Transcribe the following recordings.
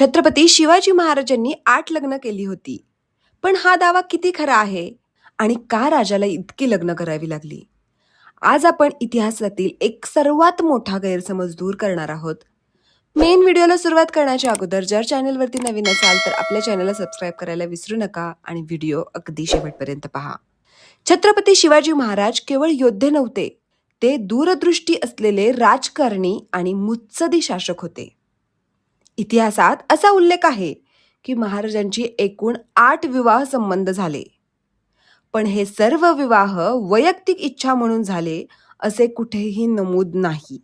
छत्रपती शिवाजी महाराजांनी आठ लग्न केली होती. पण हा दावा किती खरा आहे? आणि का राजाला इतकी लग्न करावी लागली? आज आपण इतिहासातील एक सर्वात मोठा गैरसमज दूर करणार आहोत. मेन व्हिडिओला सुरुवात करण्याच्या अगोदर जर चॅनलवरती नवीन असाल तर आपल्या चॅनलला सबस्क्राईब करायला विसरू नका आणि व्हिडिओ अगदी शेवटपर्यंत पहा. छत्रपती शिवाजी महाराज केवळ योद्धे नव्हते ते दूरदृष्टी असलेले राजकारणी आणि मुत्सदी शासक होते. इतिहासात असा उल्लेख आहे की महाराजांची एकूण आठ विवाह संबंध झाले. पण हे सर्व विवाह वैयक्तिक इच्छा म्हणून झाले असे कुठेही नमूद नाही.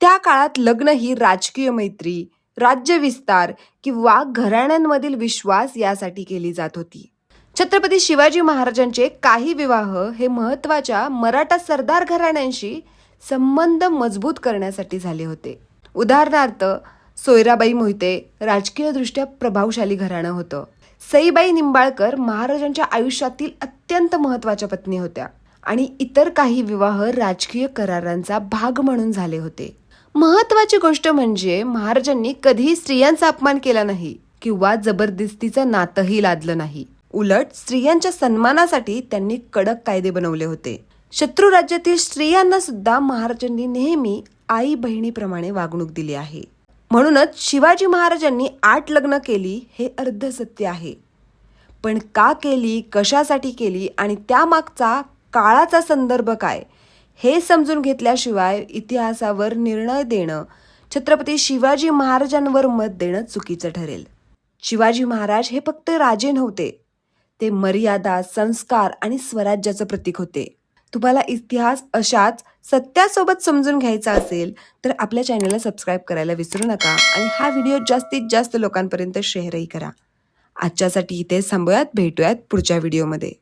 त्या काळात लग्न ही राजकीय मैत्री राज्य विस्तार किंवा घराण्यांमधील विश्वास यासाठी केली जात होती. छत्रपती शिवाजी महाराजांचे काही विवाह हे महत्त्वाच्या मराठा सरदार घराण्यांशी संबंध मजबूत करण्यासाठी झाले होते. उदाहरणार्थ सोयराबाई मोहिते राजकीयदृष्ट्या प्रभावशाली घराणं होतं. सईबाई निंबाळकर महाराजांच्या आयुष्यातील अत्यंत महत्त्वाच्या पत्नी होत्या आणि इतर काही विवाह राजकीय करारांचा भाग म्हणून झाले होते. महत्वाची गोष्ट म्हणजे महाराजांनी कधीही स्त्रियांचा अपमान केला नाही किंवा जबरदस्तीचं नातंही लादलं नाही. उलट स्त्रियांच्या सन्मानासाठी त्यांनी कडक कायदे बनवले होते. शत्रू राज्यातील स्त्रियांना सुद्धा महाराजांनी नेहमी आई बहिणीप्रमाणे वागणूक दिली आहे. म्हणूनच शिवाजी महाराजांनी आठ लग्न केली हे अर्धसत्य आहे. पण का केली कशासाठी केली आणि त्यामागचा काळाचा संदर्भ काय हे समजून घेतल्याशिवाय इतिहासावर निर्णय देणं छत्रपती शिवाजी महाराजांवर मत देणं चुकीचं ठरेल. शिवाजी महाराज हे फक्त राजे नव्हते. ते मर्यादा संस्कार आणि स्वराज्याचं प्रतीक होते. तुम्हाला इतिहास अशाच सत्यासोबत समजून घ्यायचा असेल तर आपल्या चॅनलला सबस्क्राईब करायला विसरू नका आणि हा व्हिडिओ जास्तीत जास्त लोकांपर्यंत शेअरही करा. आजच्यासाठी इथे थांबूयात. भेटूयात पुढच्या व्हिडिओमध्ये.